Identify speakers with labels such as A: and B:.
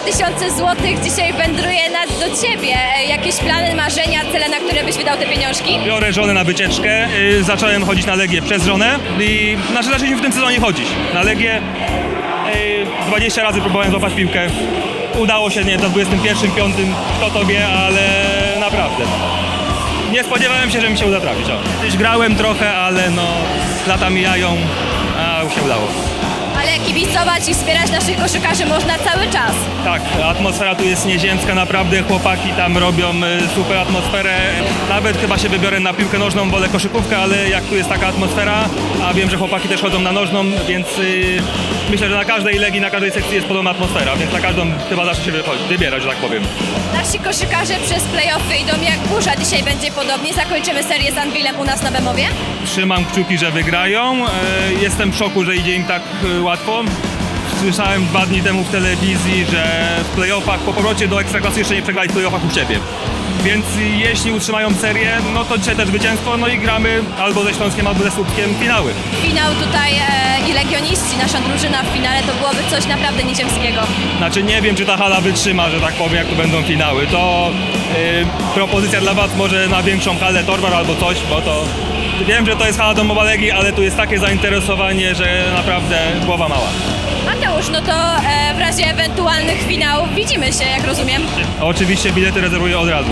A: tysiące złotych dzisiaj wędruje nas do ciebie. E, Jakieś plany, marzenia, cele, na które byś wydał te pieniążki?
B: Biorę żonę na wycieczkę, y, zacząłem chodzić na Legię przez żonę i znaczy zaczęliśmy w tym sezonie chodzić. Na Legię y, 20 razy próbowałem złapać piłkę. Udało się, nie, to 21, 5, kto to wie, ale naprawdę. Nie spodziewałem się, że mi się uda trafić. O. Kiedyś grałem trochę, ale no lata mijają, a się udało.
A: Ale kibicować i wspierać naszych koszykarzy można cały czas.
B: Tak, atmosfera tu jest nieziemska, naprawdę chłopaki tam robią y, super atmosferę. Nawet chyba się wybiorę na piłkę nożną, wolę koszykówkę, ale jak tu jest taka atmosfera, a wiem, że chłopaki też chodzą na nożną, więc y, myślę, że na każdej legii, na każdej sekcji jest podobna atmosfera, więc na każdą chyba zawsze się wybierać, że tak powiem.
A: Nasi koszykarze przez playoffy idą jak burza. Dzisiaj będzie podobnie. Zakończymy serię z Anvilem u nas na Bemowie.
B: Trzymam kciuki, że wygrają. E, Jestem w szoku, że idzie im tak e, łatwo. Słyszałem dwa dni temu w telewizji, że w playoffach, po powrocie do Ekstraklasy jeszcze nie przegrali w playoffach u siebie. Więc jeśli utrzymają serię, no to dzisiaj też zwycięstwo, no i gramy albo ze Śląskiem, albo ze Słupskiem finały.
A: Finał tutaj e, i Legioniści, nasza drużyna w finale, to byłoby coś naprawdę nieziemskiego.
B: Znaczy nie wiem, czy ta hala wytrzyma, że tak powiem, jak tu będą finały. To y, propozycja dla Was może na większą halę Torwar albo coś, bo to wiem, że to jest hala domowa Legii, ale tu jest takie zainteresowanie, że naprawdę głowa mała.
A: Mateusz, no to e, w razie ewentualnych finałów widzimy się, jak rozumiem.
B: Oczywiście bilety rezerwuję od razu.